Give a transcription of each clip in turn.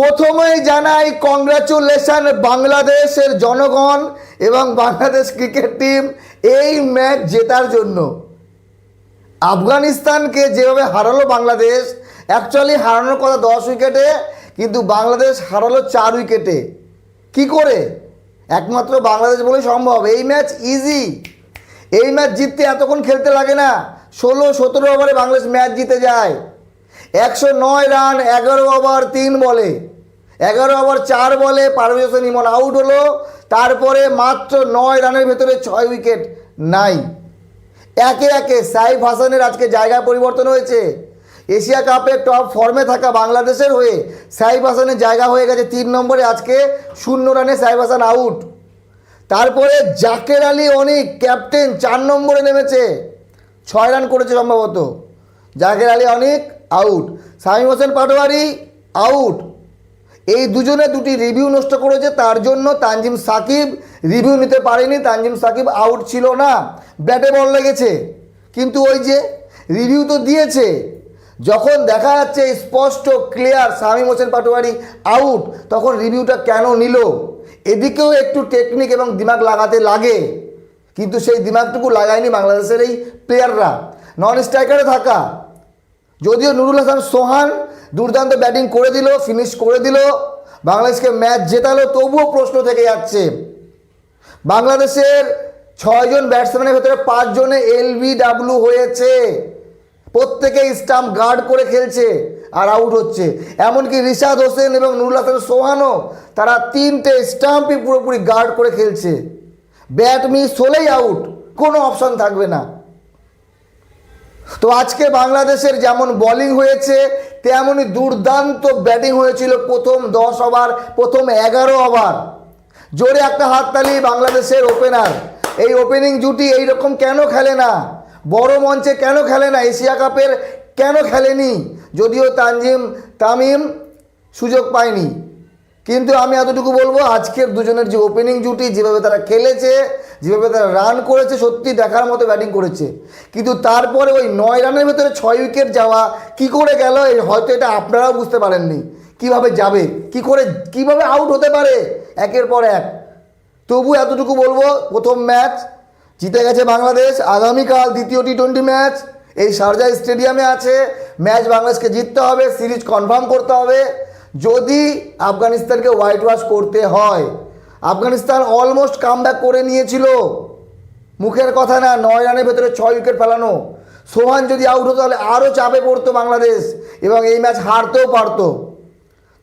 প্রথমেই জানাই কংগ্রাচুলেশন বাংলাদেশের জনগণ এবং বাংলাদেশ ক্রিকেট টিম এই ম্যাচ জেতার জন্য। আফগানিস্তানকে যেভাবে হারালো বাংলাদেশ অ্যাকচুয়ালি হারানোর কথা দশ উইকেটে, কিন্তু বাংলাদেশ হারালো চার উইকেটে। কি করে? একমাত্র বাংলাদেশ বলে সম্ভব। এই ম্যাচ ইজি এই ম্যাচ জিততে এতক্ষণ খেলতে লাগে না। ষোলো, সতেরো ওভারে বাংলাদেশ ম্যাচ জিতে যায়। একশো নয় রান, এগারো ওভার, তিন বলে। এগারো ওভার, চার বলে পারভেজ ইমন আউট হলো। তারপরে মাত্র নয় রানের ভেতরে ছয় উইকেট নাই। একে একে সাইফ হাসানের আজকে জায়গা পরিবর্তন হয়েছে। এশিয়া কাপে টপ ফর্মে থাকা বাংলাদেশের হয়ে সাইফ হাসানের জায়গা হয়ে গেছে তিন নম্বরে আজকে শূন্য রানে সাইফ হাসান আউট। তারপরে জাকের আলী অনিক, ক্যাপ্টেন, চার নম্বরে নেমেছে। ছয় রান করেছে সম্ভবত। জাকের আলী অনিক আউট সামিম হোসেন পাটোয়ারি আউট এই দুজনে দুটি রিভিউ নষ্ট করেছে, তার জন্য তানজিম সাকিব রিভিউ নিতে পারেনি। তানজিম সাকিব আউট ছিল না। ব্যাটে বল লেগেছে। কিন্তু ওই যে রিভিউ তো দিয়েছে। যখন দেখা যাচ্ছে স্পষ্ট ক্লিয়ার শামীম হোসেন পাটোয়ারি আউট তখন রিভিউটা কেন নিল? এদিকেও একটু টেকনিক এবং দিমাগ লাগাতে লাগে। কিন্তু সেই দিমাগটুকু লাগায়নি বাংলাদেশের এই প্লেয়াররা নন স্ট্রাইকারে থাকা। যদিও নুরুল হাসান সোহান দুর্দান্ত ব্যাটিং করে দিল ফিনিশ করে দিল, বাংলাদেশকে ম্যাচ জেতালো, তবুও প্রশ্ন থেকে যাচ্ছে, বাংলাদেশের ছয়জন ব্যাটসম্যানের ভেতরে পাঁচজনে এলবিডাব্লিউ হয়েছে, প্রত্যেকে স্টাম্প গার্ড করে খেলছে আর আউট হচ্ছে, এমনকি রিশাদ হোসেন এবং নুরুল হাসান সোহানও তারা তিনটে স্টাম্পই পুরোপুরি গার্ড করে খেলছে ব্যাট মিস হলেই আউট কোনো অপশন থাকবে না। তো আজকে বাংলাদেশের যেমন বলিং হয়েছে, তেমনই দুর্দান্ত ব্যাটিং হয়েছিল প্রথম দশ ওভার প্রথম এগারো ওভার জোরে একটা হাততালি বাংলাদেশের ওপেনার এই ওপেনিং জুটি এই রকম কেন খেলে না? বড় মঞ্চে কেন খেলে না? এশিয়া কাপের কেন খেলেনি? যদিও তানজিম, তামিম সুযোগ পায়নি। কিন্তু আমি এতটুকু বলব, আজকের দুজনের যে ওপেনিং জুটি, যেভাবে তারা খেলেছে, যেভাবে তারা রান করেছে, সত্যি দেখার মতো ব্যাটিং করেছে। কিন্তু তারপরে ওই নয় রানের ভেতরে ছয় উইকেট যাওয়া, কি করে গেল হয়তো এটা আপনারাও বুঝতে পারেননি। কীভাবে যাবে, কি করে, কীভাবে আউট হতে পারে, একের পর এক। তবু এতটুকু বলব, প্রথম ম্যাচ জিতে গেছে বাংলাদেশ, আগামীকাল দ্বিতীয় টি টোয়েন্টি ম্যাচ এই শারজা স্টেডিয়ামে আছে। ম্যাচ বাংলাদেশকে জিততে হবে সিরিজ কনফার্ম করতে হবে। যদি আফগানিস্তানকে হোয়াইট ওয়াশ করতে হয়। আফগানিস্তান অলমোস্ট কাম করে নিয়েছিল। মুখের কথা না, নয় রানের ভেতরে ছয় উইকেট ফেলানো। সোহান যদি আউট হতো, তাহলে আরও চাপে পড়তো বাংলাদেশ এবং এই ম্যাচ হারতেও পারতো।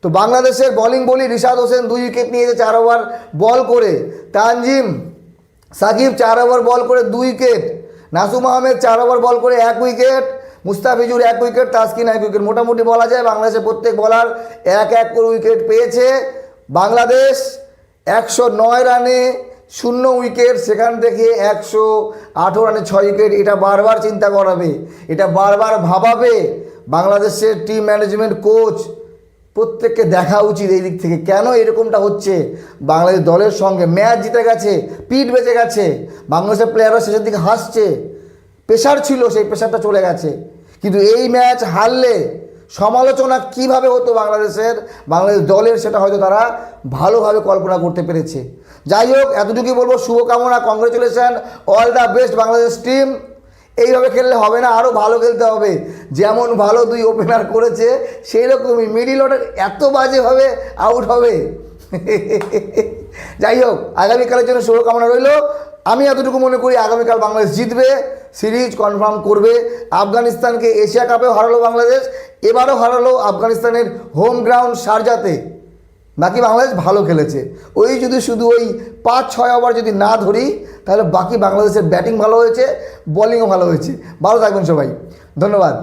তো বাংলাদেশের বোলিং বলি, রিশাদ হোসেন দুই উইকেট নিয়েছে, চার ওভার বল করে। তানজিম সাকিব চার ওভার বল করে দুই উইকেট নাসুম আহমেদ চার ওভার বল করে এক উইকেট মুস্তাফিজুর এক উইকেট, তাসকিন এক উইকেট। মোটামুটি বলা যায় বাংলাদেশের প্রত্যেক বলার এক এক করে উইকেট পেয়েছে। বাংলাদেশ একশো নয় রানে শূন্য উইকেট, সেখান থেকে একশো আঠেরো রানে ছয় উইকেট। এটা বারবার চিন্তা করাবে, এটা বারবার ভাবাবে বাংলাদেশের টিম ম্যানেজমেন্ট কোচ প্রত্যেককে দেখা উচিত এই দিক থেকে। কেন এরকমটা হচ্ছে? বাংলাদেশ দলের সঙ্গে ম্যাচ জিতে গেছে, পিঠ বেঁচে গেছে। বাংলাদেশের প্লেয়াররা শেষের দিকে হাসছে। প্রেশার ছিল, সেই প্রেশারটা চলে গেছে। কিন্তু এই ম্যাচ হারলে সমালোচনা কীভাবে হতো বাংলাদেশের, বাংলাদেশ দলের সেটা হয়তো তারা ভালোভাবে কল্পনা করতে পেরেছে। যাই হোক, এতটুকুই বলব। শুভকামনা congratulation all the best Bangladesh team এইভাবে খেললে হবে না আরও ভালো খেলতে হবে। যেমন ভালো দুই ওপেনার করেছে সেই রকমই মিডিল অর্ডার এত বাজেভাবে আউট হবে। যাই হোক, আগামীকালের জন্য শুভকামনা রইল। আমি এতটুকু মনে করি আগামীকাল বাংলাদেশ জিতবে, সিরিজ কনফার্ম করবে। আফগানিস্তানকে এশিয়া কাপেও হারালো বাংলাদেশ, এবারও হারালো আফগানিস্তানের হোম গ্রাউন্ড শারজাতে বাকি বাংলাদেশ ভালো খেলেছে? ওই যদি শুধু ওই পাঁচ ছয় ওভার যদি না ধরি তাহলে বাকি বাংলাদেশের ব্যাটিং ভালো হয়েছে বোলিংও ভালো হয়েছে। ভালো থাকবেন সবাই। ধন্যবাদ।